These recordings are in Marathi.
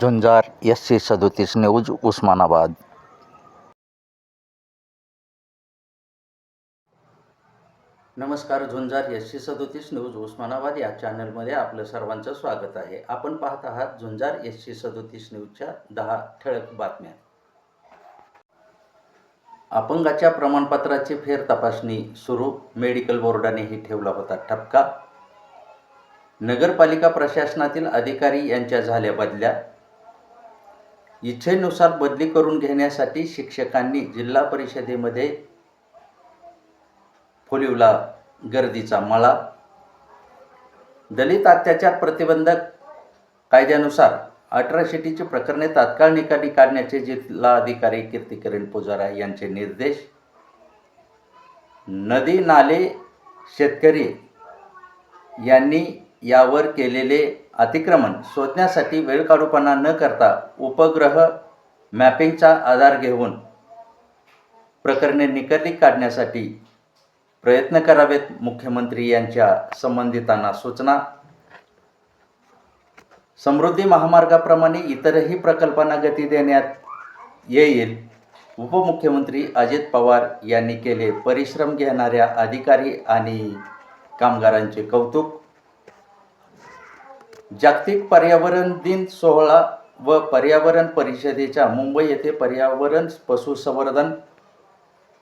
झुंजार एस सी सदोतीस न्यूज उस्मानाबाद. नमस्कार झुंजार एस सी सदोतीस न्यूज उस्मानाबाद या चॅनलमध्ये आपलं सर्वांचं स्वागत आहे. आपण पाहत आहात झुंजार एस सी सदोतीस न्यूजच्या दहा ठळक बातम्या. अपंगाच्या प्रमाणपत्राची फेर तपासणी सुरू मेडिकल बोर्डानेही ठेवला होता ठपका. नगरपालिका प्रशासनातील अधिकारी यांच्या झाल्या बदल्या इच्छेनुसार बदली करून घेण्यासाठी शिक्षकांनी जिल्हा परिषदेमध्ये फुलिवला गर्दीचा मळा दलित अत्याचार प्रतिबंधक कायद्यानुसार अट्रॉसिटीची प्रकरणे तात्काळ निकाली काढण्याचे जिल्हाधिकारी कीर्तिकरण पुजारा यांचे निर्देश. नदी नाले शेतकरी यांनी यावर केलेले अतिक्रमण शोधण्यासाठी वेळकाढूपणा न करता उपग्रह मॅपिंगचा आधार घेऊन प्रकरणे निकाली काढण्यासाठी प्रयत्न करावेत मुख्यमंत्री यांच्या संबंधितांना सूचना. समृद्धी महामार्गाप्रमाणे इतरही प्रकल्पांना गती देण्यात येईल. उपमुख्यमंत्री अजित पवार यांनी केले परिश्रम घेणाऱ्या अधिकारी आणि कामगारांचे कौतुक. जागतिक पर्यावरण दिन सोहळा व पर्यावरण परिषदेच्या मुंबई येथे पर्यावरण पशुसंवर्धन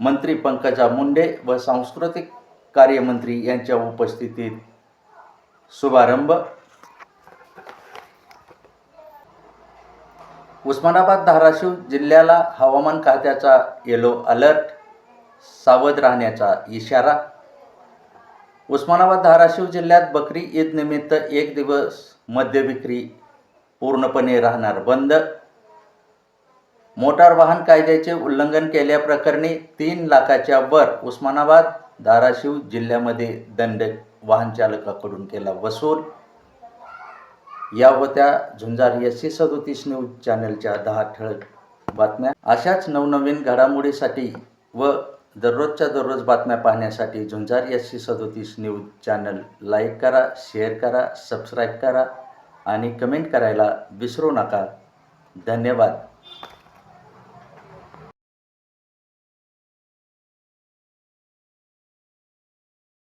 मंत्री पंकजा मुंडे व सांस्कृतिक कार्यमंत्री यांच्या उपस्थितीत शुभारंभ. उस्मानाबाद धाराशिव जिल्ह्याला हवामान खात्याचा येलो अलर्ट सावध राहण्याचा इशारा उस्मानाबाद धाराशिव जिल्ह्यात बकरी ईद निमित्त एक दिवस मद्य विक्री पूर्णपणे राहणार बंद. मोटार वाहन कायद्याचे उल्लंघन केल्याप्रकरणी तीन लाखाच्या वर उस्मानाबाद धाराशिव जिल्ह्यामध्ये दंड वाहन चालकाकडून केला वसूल. या होत्या झुंजार एस सी सदोतीस न्यूज चॅनलच्या दहा ठळक बातम्या. अशाच नवनवीन घडामोडीसाठी व दररोजच्या दररोज बातम्या पाहण्यासाठी झुंजार एस सी सदोतीस न्यूज चॅनल लाईक करा शेअर करा सबस्क्राईब करा आणि कमेंट करायला विसरू नका. धन्यवाद.